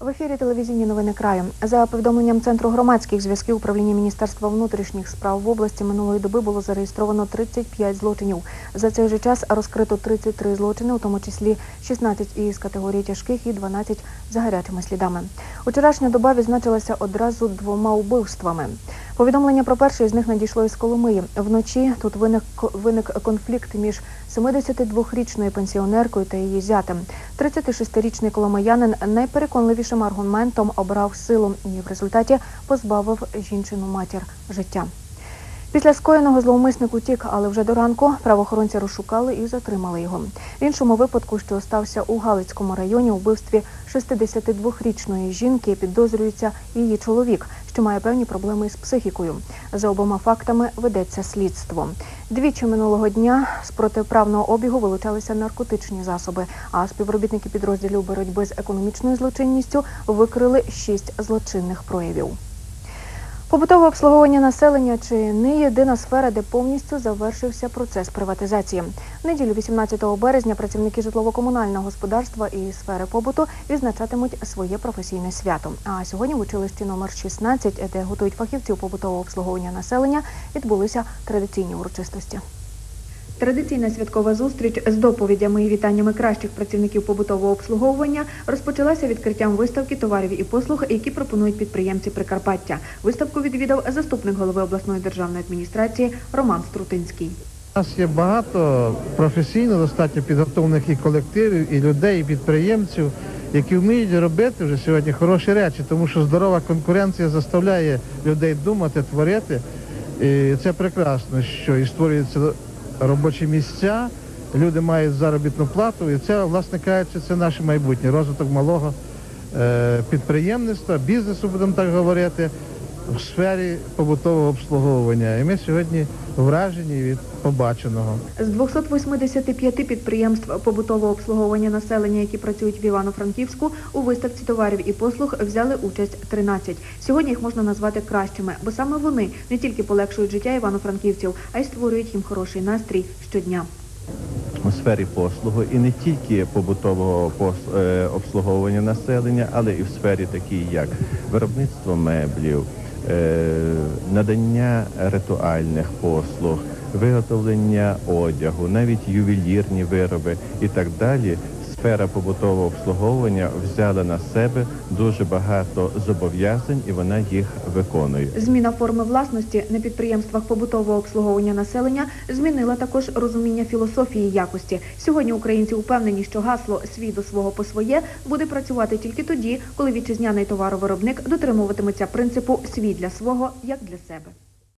В ефірі телевізійні новини краю. За повідомленням Центру громадських зв'язків управління Міністерства внутрішніх справ в області минулої доби було зареєстровано 35 злочинів. За цей же час розкрито 33 злочини, у тому числі 16 із категорії тяжких і 12 за гарячими слідами. Учорашня доба відзначилася одразу двома вбивствами. Повідомлення про перше з них надійшло із Коломиї. Вночі тут виник, виник конфлікт між 72-річною пенсіонеркою та її зятем. 36-річний коломиянин найпереконливішим аргументом обрав силу і в результаті позбавив жінчину матір життя. Після скоєного зловмисник утік, але вже до ранку правоохоронці розшукали і затримали його. В іншому випадку, що стався у Галицькому районі, у вбивстві 62-річної жінки підозрюється її чоловік, що має певні проблеми із психікою. За обома фактами ведеться слідство. Двічі минулого дня з протиправного обігу вилучалися наркотичні засоби, а співробітники підрозділів боротьби з економічною злочинністю викрили шість злочинних проявів. Побутове обслуговування населення чи не єдина сфера, де повністю завершився процес приватизації. Неділю 18 березня працівники житлово-комунального господарства і сфери побуту відзначатимуть своє професійне свято. А сьогодні в училищі номер 16, де готують фахівців побутового обслуговування населення, відбулися традиційні урочистості. Традиційна святкова зустріч з доповідями і вітаннями кращих працівників побутового обслуговування розпочалася відкриттям виставки товарів і послуг, які пропонують підприємці Прикарпаття. Виставку відвідав заступник голови обласної державної адміністрації Роман Струтинський. У нас є багато професійно достатньо підготовлених і колективів, і людей, і підприємців, які вміють робити вже сьогодні хороші речі, тому що здорова конкуренція заставляє людей думати, творити. І це прекрасно, що і створюються робочі місця, люди мають заробітну плату, і це, власне кажучи, це наше майбутнє, розвиток малого е, підприємництва, бізнесу, будемо так говорити, в сфері побутового обслуговування. І ми сьогодні вражені від побаченого. З 285 підприємств побутового обслуговування населення, які працюють в Івано-Франківську, у виставці товарів і послуг взяли участь 13. Сьогодні їх можна назвати кращими, бо саме вони не тільки полегшують життя івано-франківців, а й створюють їм хороший настрій щодня. у сфері послугу і не тільки побутового пос- е, обслуговування населення, але і в сфері такій, як виробництво меблів, надання ритуальних послуг, виготовлення одягу, навіть ювелірні вироби і так далі. Сфера побутового обслуговування взяла на себе дуже багато зобов'язань і вона їх виконує. Зміна форми власності на підприємствах побутового обслуговування населення змінила також розуміння філософії якості. Сьогодні українці упевнені, що гасло свій до свого по своє буде працювати тільки тоді, коли вітчизняний товаровиробник дотримуватиметься принципу свій для свого як для себе.